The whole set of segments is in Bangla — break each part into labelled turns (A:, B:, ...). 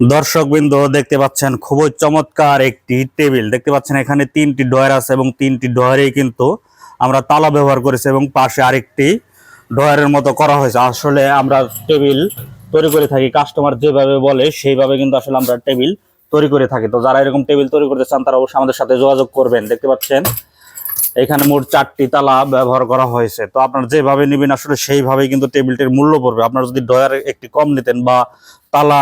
A: দর্শক বিন্দু দেখতে পাচ্ছেন খুবই চমৎকার একটি টেবিল। দেখতে পাচ্ছেন এখানে তিনটি ডয়ার আছে এবং তিনটি ডয়ারেই কিন্তু আমরা তালা ব্যবহার করেছি এবং পাশে আরেকটি ডয়ারের মতো করা হয়েছে। আসলে আমরা টেবিল তৈরি করে থাকি, কাস্টমার যেভাবে বলে সেইভাবে কিন্তু আসলে আমরা টেবিল তৈরি করে থাকি। তো যারা এরকম টেবিল তৈরি করতে চান তারা অবশ্যই আমাদের সাথে যোগাযোগ করবেন। দেখতে পাচ্ছেন এখানে মোট চারটি তালা ব্যবহার করা হয়েছে। তো আপনার যেভাবে নেবেন, আসলে সেইভাবেই কিন্তু টেবিলটির মূল্য পড়বে। আপনার যদি ডয়ার একটি কম নিতেন বা তালা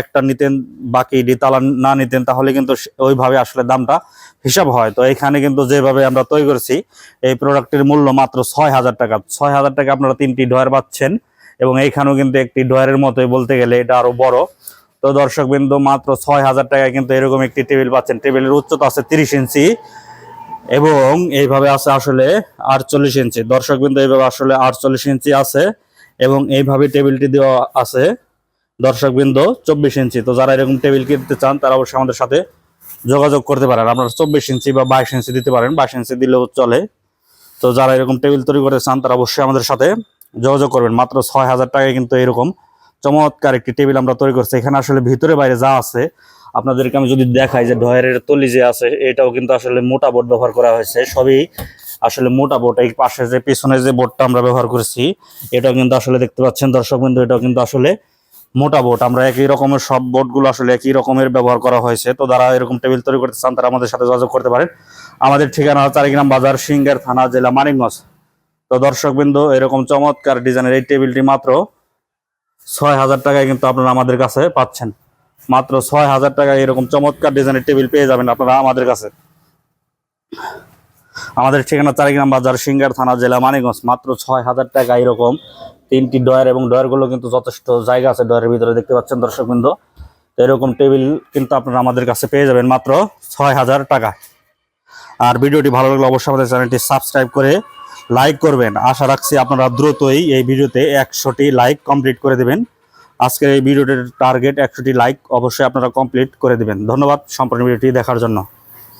A: একটা নিতেন, বাকি ডি তালা না নিতেন, তাহলে কিন্তু ওইভাবে আসলে দামটা হিসাব হয়। তো এখানে কিন্তু যেভাবে আমরা তৈরি করেছি, এই প্রোডাক্টের মূল্য মাত্র ছয় হাজার টাকা। ছয় হাজার টাকা আপনারা তিনটি ডয়ার পাচ্ছেন এবং এইখানেও কিন্তু একটি ডয়ারের মতোই বলতে গেলে এটা আরও বড়। তো দর্শক বিন্দু মাত্র ছয় হাজার টাকায় কিন্তু এরকম একটি টেবিল পাচ্ছেন। টেবিলের উচ্চতা আছে তিরিশ ইঞ্চি। এবং এইভাবে আছে আসলে আটচল্লিশ ইঞ্চি। দর্শক বিন্দু এইভাবে আসলে আটচল্লিশ ইঞ্চি আছে এবং এইভাবে টেবিলটি দেওয়া আছে দর্শক বিন্দু চব্বিশ ইঞ্চি। তো যারা এরকম টেবিল কিনতে চান, তারা অবশ্যই আমাদের সাথে যোগাযোগ করতে পারেন। আপনারা চব্বিশ ইঞ্চি বা বাইশ ইঞ্চি দিতে পারেন। বাইশ ইঞ্চি দিলেও চলে। তো যারা এরকম টেবিল তৈরি করতে চান, তারা অবশ্যই আমাদের সাথে যোগাযোগ করবেন। মাত্র ছয় হাজার টাকায় কিন্তু এরকম চমৎকার একটি টেবিল আমরা তৈরি করছি। এখানে আসলে ভিতরে বাইরে যা আছে আপনাদেরকে আমি যদি দেখাই যে ডয়ারের তলি যে আছে, এটাও কিন্তু আসলে মোটা বোর্ড ব্যবহার করা হয়েছে। সবই আসলে মোটা বোর্ড, এই পাশে যে পিছনে যে বোর্ডটা আমরা ব্যবহার করেছি, এটাও কিন্তু আসলে দেখতে পাচ্ছেন দর্শক বিন্দু এটাও কিন্তু আসলে মোটা বোর্ড। আমরা একই রকমের সব বোর্ডগুলো আসলে একই রকমের ব্যবহার করা হয়েছে। তো যারা এরকম টেবিল তৈরি করতে চান, তারা আমাদের সাথে যোগাযোগ করতে পারেন। আমাদের ঠিকানা চারিগ্রাম বাজার, সিঙ্গার থানা, জেলা মানিকগঞ্জ। তো দর্শক বিন্দু এরকম চমৎকার ডিজাইনের এই টেবিলটি মাত্র ছয় হাজার টাকায় কিন্তু আপনারা আমাদের কাছে পাচ্ছেন। মাত্র ছয় হাজার টাকায় এরকম চমৎকার ডিজাইনের টেবিল পেয়ে যাবেন আপনারা আমাদের কাছে। আমাদের ঠিকানা চারিগ্রাম বাজার সিঙ্গার থানা জেলা মানিকগঞ্জ, মাত্র ছয় হাজার টাকা এরকম। তিনটি ডয়ার এবং ডয়ারগুলো কিন্তু যথেষ্ট জায়গা আছে ডয়ারের ভিতরে, দেখতে পাচ্ছেন দর্শক বিন্দু এরকম টেবিল কিন্তু আপনারা আমাদের কাছে পেয়ে যাবেন মাত্র ছয় হাজার টাকা। আর ভিডিওটি ভালো লাগলে অবশ্যই আমাদের চ্যানেলটি সাবস্ক্রাইব করে লাইক করবেন। আশা রাখছি আপনারা দ্রুতই এই ভিডিওতে একশোটি লাইক কমপ্লিট করে দেবেন। আজকের এই ভিডিওটির টার্গেট একশোটি লাইক অবশ্যই আপনারা কমপ্লিট করে দেবেন। ধন্যবাদ। সম্পূর্ণ ভিডিওটি দেখার জন্য।